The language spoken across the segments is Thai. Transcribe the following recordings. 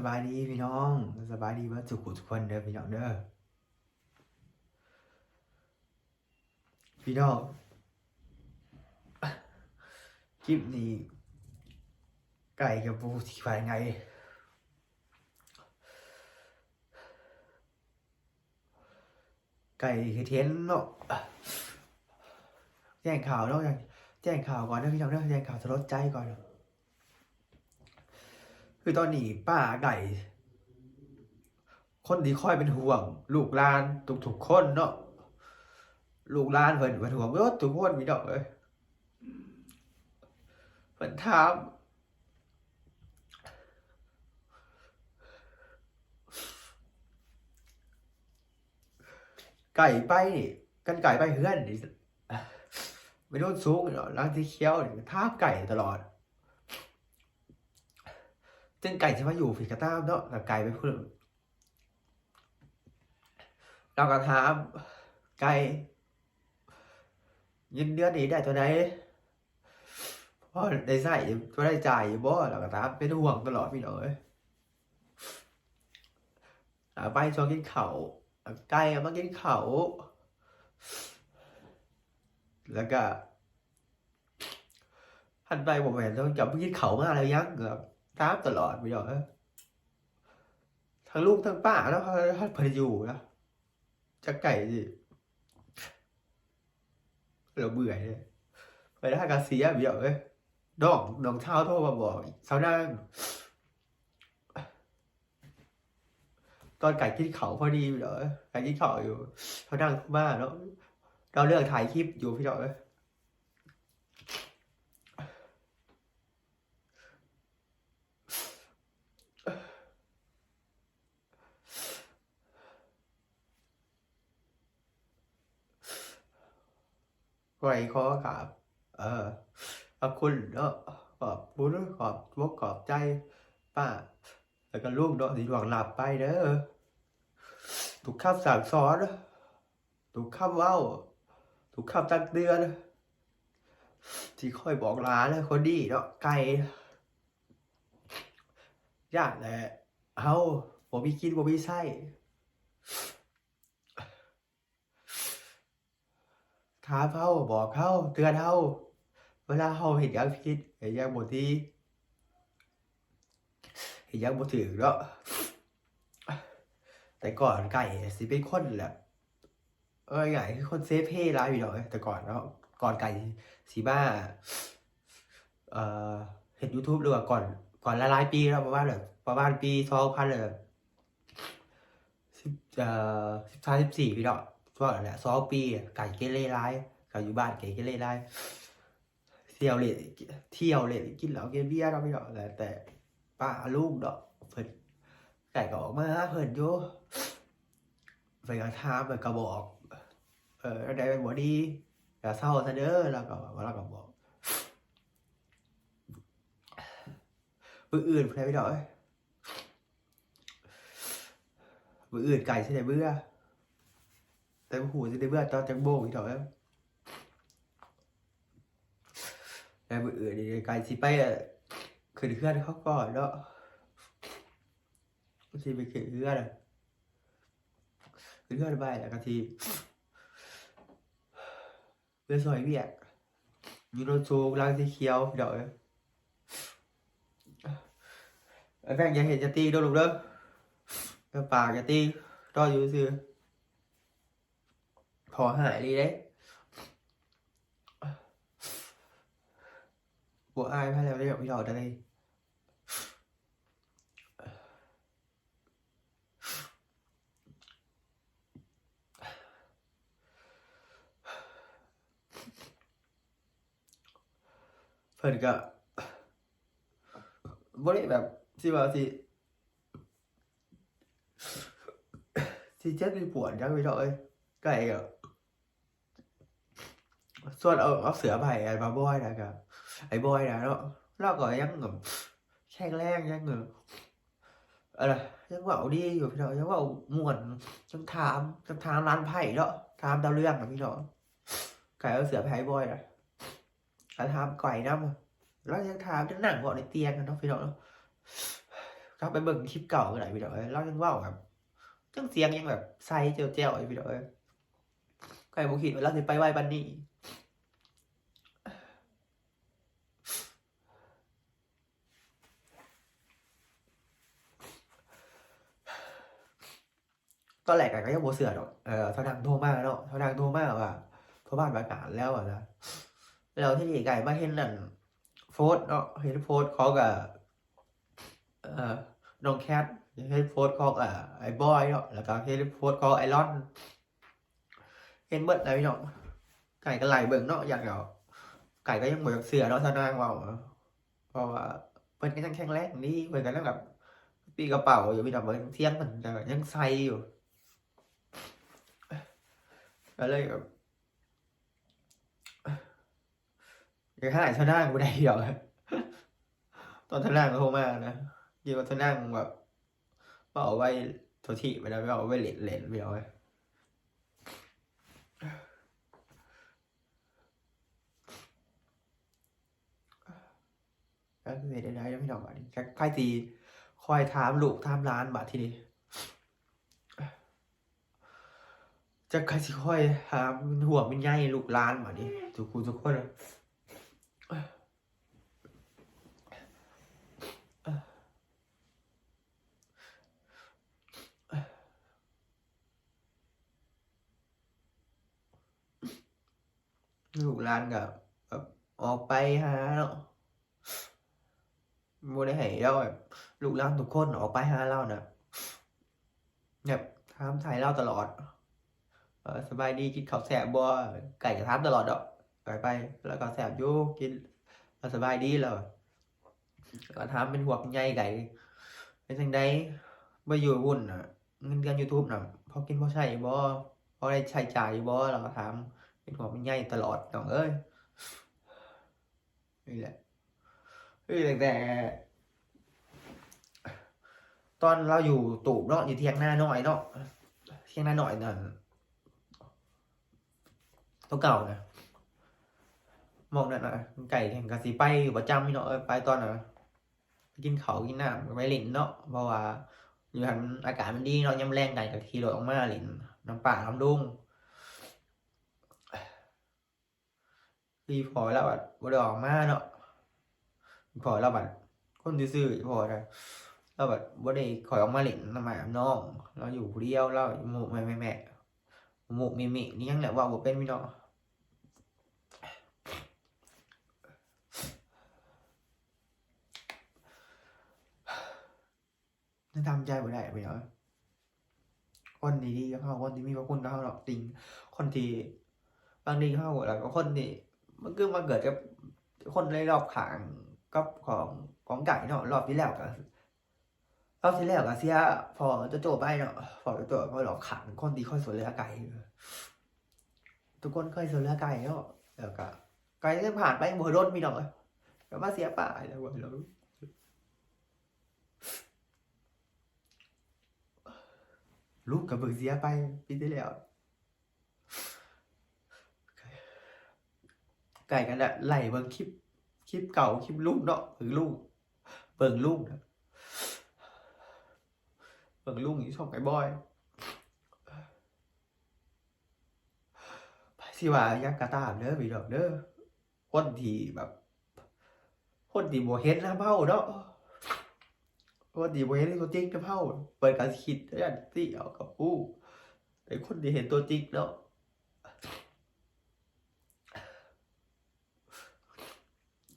สบายดีพี่น้องสบายดีว่าสุขุทุกคนเด้อพี่น้องเด้อพี่น้องคลิปนี้ไก่กับปูที่ไปไงไก่คือเทนเนาะแจ้งข่าวเนาะแจ้งข่าวก่อนนะพี่น้องเนาะแจ้งข่าวสลดใจก่อน คือตอนนี้ป้าไก่คนที่คอยเป็นห่วง ลูกลานทุกๆคนเนาะลูกลานเพิ่นเป็นห่วงเบิดทุกคนมีดอกเอ้ยเพิ่นถามไก่ไปนี่กันไก่ไปเฮือนนี่ไม่โดนสูงเนาะร้านที่เคี้ยวนี่ทาไก่ตลอด จึงไก่จะมาอยู่ผีกระต้าเนาะแต่ไก่ไปพูดเราก็ถามไก่ยินเดือนนี้ได้ตัวไหนพอได้ใส่ตัวได้จ่ายบ่เราก็ถามเป็นห่วงตลอดพี่น้อยไปชวนกินเขาไก่มากินเขาแล้วก็หันไปบอกแหวนต้องจับกินเขามาแล้วยังเหรอ ตามตลอดไม่ยอมทั้งลูกทั้งป้าแล้วเขาเขาเพยอยู่นะจะไก่สิเราเบื่อเลยไปได้กาเซียไม่ยอมเอ้ยดองดองเท้าโทรมาบอกเช้านั่งตอนไก่กินเขาพอดีพี่ดอกเอ้ยไก่กินเขาอยู่เขานั่งบ้านแล้วเราเลือกถ่ายคลิปอยู่พี่ดอกเอ้ย ไว้ขอกับเออขอบคุณเนาะขอบคุณขอบวกขอบใจป้า แล้วก็ลูกเนาะที่หวังหลับไปเด้อถูกข้ามสั่งสอนถูกข้ามเว้าถูกข้ามตักเตือน ที่ค่อยบอกลาแล้วคนดีเนาะไก่ยากแหละเฮาบ่มีกินบ่มีไส้ ถามเขาบอกเขาเตือนเขาเวลาเขาเห็นยังผิดเห็นยังบ่ดีเห็นยังบ่ถูกเนาะแต่ก่อนไก่สิเป็นคนแหละเอ้ยไก่คือคนเซฟเฮ่ร้ายอยู่ดอกเอ้ยแต่ก่อนเนาะก่อนไก่สีบ้าเอ่อเห็น YouTube หรือว่าก่อน ก่อนหลายปีแล้วประมาณแบบประมาณปี2000เลยสิบเอ่อ13 14พี่ดอก ช่วงนั้นแหละสองปีอะไก่เกเรร้ายไก่อยู่บ้านไก่เกเรร้ายเที่ยวเล่นเที่ยวเล่นกินเหล้ากินเบียร์เราไม่ดอกแต่ป้าลูกดอกเพิ่นไก่ก็ออกมาเพิ่นอยู่เพิ่นก็ถามเพิ่นก็บอกเออได้เป็นบ่ดีอย่าเศร้าซะเด้อแล้วก็แล้วก็บอกมืออื่นเพิ่นไม่ดอกมืออื่นไก่สิได้เบื่อ แต่หูจะได้เบื่อตอนจังโบกอีกเถอะแต่มืออื่นนี่ไกลสิไปขึ้นเคลื่อนเขาก่อนเนาะสิไปขึ้นเคลื่อนขึ้นเคลื่อนไปแล้วก็ทีเพื่อซอยเวียกยูโนโซกลางสีเขียวพี่ดอกเอ้ยไอ้แฟงอย่าเห็นจะตีโดนลูกเด้อเดี๋ยวปากอย่าตีรออยู่ซื่อ ขอหายดีเด้บัวอายพาแล้วได้แบบพี่ดอกได้เลยเพิ่นก็บ่ได้แบบสิว่าสิสิเจ็บสิปวดจังพี่ดอกเอ้ยไก่ก็ ส่วนเอาเอาเสือไผ่ไอ้มาบอยนะครับไอ้บอยนะเนาะเราก็ยังแบบแข็งแรงยังเงออะไรยังว่าดีอยู่พี่น้องยังว่าม่วนยังถามยังถามร้านไผ่เนาะถามดาวเรื่องนะพี่น้องไก่เอาเสือไผ่บอยนะแล้วถามไก่น้ำแล้วยังถามจะหนังเบาะในเตียงกันเนาะพี่น้องเนาะกลับไปเบิ่งคลิปเก่าก็ได้พี่น้องเอ้ยเรายังว้าแบบจังเสียงยังแบบใสเจียวๆอยู่พี่น้องเอ้ยใครบ่คิดว่าเราสิไปไหวปานนี้ ตอนแรกอะก็ยังบ่เชื่อดอกเออเท่าดังโทรมากเนาะเท่าดังโทรมากว่าโทรบ้านประกาศแล้วอะนะแล้วที่นี่ไก่มาเห็นนั่นโพสเนาะเห็นโพสเขากับเอ่อน้องแคทเห็นโพสต์ของอ่าไอ้บอยเนาะแล้วก็เห็นโพสต์ของไอรอนเห็นเบิดเลยพี่น้องไก่ก็ไหลเบิ่งเนาะอยากเอาไก่ก็ยังบ่อยากเสือเนาะท่านางว่าเพราะว่าเพิ่นก็ยังแข็งแรงนี่เพิ่นก็ยังแบบปีกระเป๋าอยู่พี่น้องเบิ่งเที่ยงมันก็ยังใสอยู่ ก็เลยแบบยังหายเท่านั่งไม่ได้เดียวตอนเท่านั่งโทรมานะยี่ว่าเท่านั่งแบบเอาไว้โทษทีไปแล้วไม่เอาไว้เหรียญเหรียญไม่เอาไว้ก็คือได้ได้แล้วพี่น้องบัดนี้ใครตีคอยถามลูกถามร้านบัดทีนี้ จะใครสิค่อยหาห่วงเป็นใหญ่ลูกล้านมาดิทุกคนทุกคนลูกล้านกับแบบออกไปหาเนาะโมได้ให้เราแบบลูกล้านทุกคนออกไปหาเรานะแบบถามไทยเราตลอด สบายดีกินข้าวแซ่บบ่ไก่กระทามตลอดดอกไก่ไป แล้วก็แซ่บอยู่กินสบายดีแล้วก็ถามเป็นหัวเป็นใยไก่เป็นจังไดบ่อยู่วุ่นน่ะเงินเดือน YouTube น่ะพอกินพอใช้บ่พอได้ใช้จ่ายบ่เราก็ถามเป็นหัวเป็นใยตลอดน้องเอ้ยนี่แหละเฮ้ยแต่ตอนเราอยู่ตูบเนาะอยู่เทียงหน้าน้อยเนาะเทียงหน้าน้อยนั่น ตัวเก่านะมองนั่นนะไก่แข่งกะสีไปอยู่ประจำพี่เนาะไปตอนน่ะกินเขากินน้ำไปหลินเนาะเพราะว่าอยู่หันอากาศมันดีเนาะยามแรงไก่กับขี่รถออกมาหลินน้ำป่าน้ำดุงพี่พอแล้วบัดบ่ได้ออกมาเนาะพอแล้วบัดคนซื่อๆพอนะแล้วบัดบ่ได้ขอยออกมาหลินน้ำหมาน้อง เราอยู่เดียวเราหมู่แม่แม่แม่หมูมิมินี่ยังแหละว่าบ่เป็นพี่น้อง นั่นทำใจบ่ได้พี่น้องคนดีก็เขาคนที่มีพระคุณก็เขาหรอกจริง คนที่บางทีเขาแล้วก็คนที่มันคือมาเกิดกับคนในรอบขางกับของของไก่เนาะรอบที่แล้วก็รอบที่แล้วก็เสียพอจะโจไปเนาะพอจะโจพอรอบข้างคนที่ค่อยสวยเลือไก่ทุกคนเคยซื้อเรือไก่เนาะแล้วก็ไก่ที่ผ่านไปบ่รถมีดอกเลยก็มาเสียป่าแล้วบ่เรา ลูกกับเบิกเสียไปปีที่แล้วไก่กันแหละไหลเบิ่งคลิป คลิปเก่าคลิปลูกเนาะเบิ่งลูกเบิ่งลูกนะเบิ่งลูกอยู่ช่องไก่บอยสิว่ายักกะตามเด้อพี่ดอกเด้อคนที่แบบคนที่บ่เห็นนะเฮาเนาะ คนที่บ่เห็นตัวจริงกับเฮาเปิดการคิดได้สิเอากับผู้แต่คนที่เห็นตัวจริงเนาะ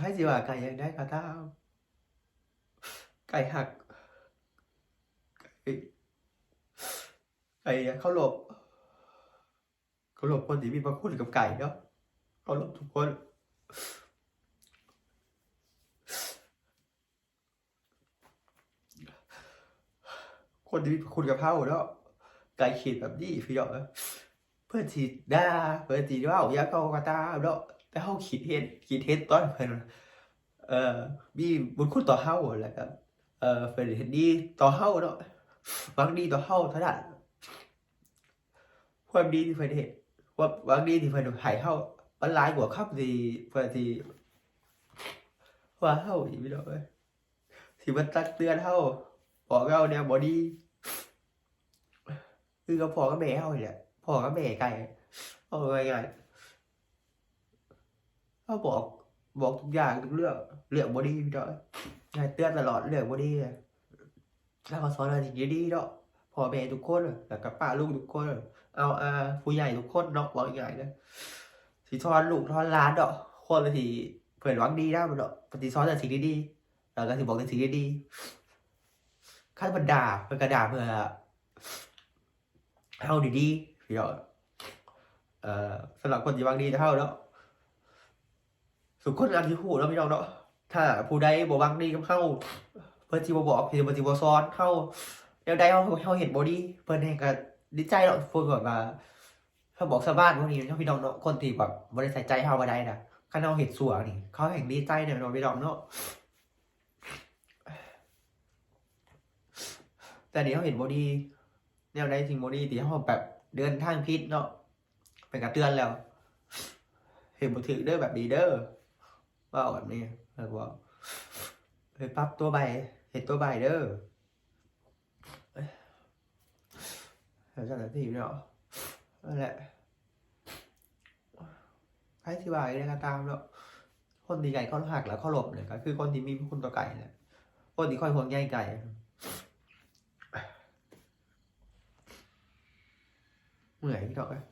ให้สิว่าไก่ยังได้กระตาไก่หัก ไก่ไก่เข้าหลบเขาหลบคนที่มีพระคุณกับไก่เนาะเขาหลบทุกคน คนที่คุณกับเฮาเนาะไก่ขีดแบบนี้พี่เนาะเพื่อนสีด่าเพื่อนสีว่าอยากเข้ากระตาเนาะแต่เฮาขีดเฮ็ดขีดเฮ็ดตอนเพิ่นเอ่อมีบุญคุณต่อเฮาแล้วก็เอ่อเพิ่นเฮ็ดดีต่อเฮาเนาะหวังดีต่อเฮาเท่านั้นความดีที่เพิ่นเฮ็ดว่าบางทีที่เพิ่นให้เฮามันหลายกว่าคำที่เพิ่นที่ว่าเฮาอีกพี่น้องเอ้ยที่มันตักเตือนเฮา พ่อก็เอาแนวบอดี้คือกับพ่อก็แม่เอาเนี่ยพ่อก็แม่ไก่เอาง่ายๆเขาบอกบอกทุกอย่างทุกเรื่องเรื่องบอดี้พี่น้อยไงเตือนตลอดเรื่องบอดี้แล้วก็สอนอะไรสิ่งดีๆเนาะพ่อแม่ทุกคนแล้วก็ป้าลูกทุกคน เอาอาผู้ใหญ่ทุกคนเนาะว่าใหญ่เลยสิทอนลูกทอนล้านเนาะคนละทีเพื่อหวังดีได้มันเนาะปฏิซ้อนแต่สิ่งดีๆแล้วก็สิบอกแต่สิ่งดีๆ ขั้นบันดาเพื่อกระดาเพื่อเฮาดีๆพี่เนาะเอ่อสำหรับคนที่วังดีจะเฮาเนาะสุขคนอันที่หูเนาะพี่น้องเนาะถ้าผู้ใดบ่วังดีกับเฮาเพิ่นสิบ่บอกเพิ่นสิบ่สิบ่สอนเฮาแนวใดเฮาเฮาเห็นบ่ดีเพิ่นให้ก็ดีใจเนาะพูดแบบว่าเขาบอกชาวบ้านพวกนี้พี่น้องเนาะคนที่แบบบริใส่ใจเฮามาได้นะข้าเราเห็ดสัวนี่เขาแห่งดีใจเนี่ยเนาะพี่น้องเนาะ แต่เดี๋ยวเขาเห็นบอดีแนวใดสิ่งบอดีที่เขาแบบเดินทางพิษเนาะเป็นกระเตือนแล้ว เห็นบถือเด้อแบบดีเด้อว่าแบบนี้แล้วก็เฮ้ยปรับตัวใบเห็นตัวใบเด้อหลังจากนั้นที่เนาะนั่นแหละให้อธิบายได้ก็ตามแล้วคนที่ไก่เขาหักแล้วเขาหลบเลยก็คือคนที่มีพระคุณต่อไก่แหละคนที่คอยห่วงใยไก่ เมื่อยพี่ดอกเลย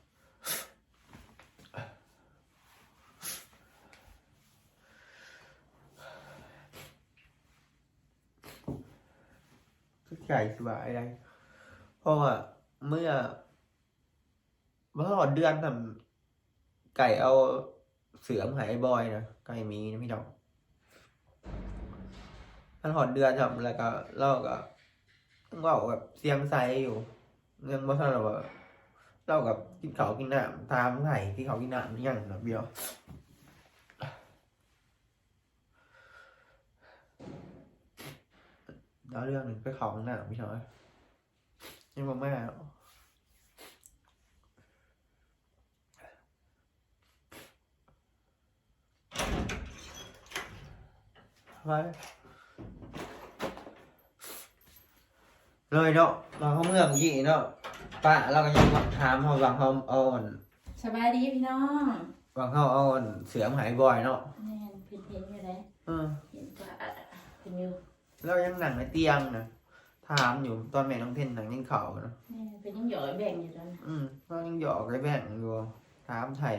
คือไก่สบายได้เพราะว่าเมื่อเมื่อหลอดเดือนทำไก่เอาเสือมหายบอยนะไก่มีนะพี่น้องมันหอดเดือนทำแล้วก็เล่าก็ต้องเว่าแบบเสียงใสอยู่ยังบ่ทันหรอกว่า เล่ากับกินเขาวกินน้ำตามไห่กินเขาวกินน้ำนี่ยังนะเบียวแล้วเรื่องหนึ่งไปเขาข้างหน้าพี่น้อยยังบ่มาหรอกไปเลยเนาะเราเขาเมืองยี่เนาะ ป้าเราก็ยังถามเขาวางเขาเอาอ่อนสบายดีพี่น้องวางเขาเอาอ่อนเสือมาหายบ่อยเนาะแม่นเพิ่นเห็นอยู่ไหนเออเห็นก็อะเป็นอยู่เรายังหนังในเตียงนะถามอยู่ตอนแม่น้องเทนหนังยิ่งเข่านะแม่นเป็นยังหยอยแบ่งอยู่ตอนนั้นอืมเรายังหยอกไอ้แบ่งอยู่ถามไทย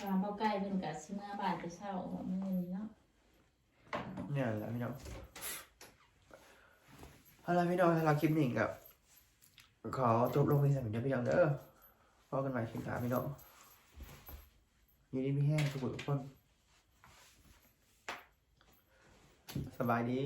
ความเข้าใกล้เพิ่นก็สิมาบ้านไปเช่าของมื้อนี้เนาะ เนี่ยแหละพี่น้องเอาละพี่น้องสำหรับคลิปนี้กับขอจบลงไปสั่งเดียวพี่น้องเด้อพบกันใหม่คลิปหน้าพี่น้องอยู่ดีพี่แห้งทุกคนสบายดี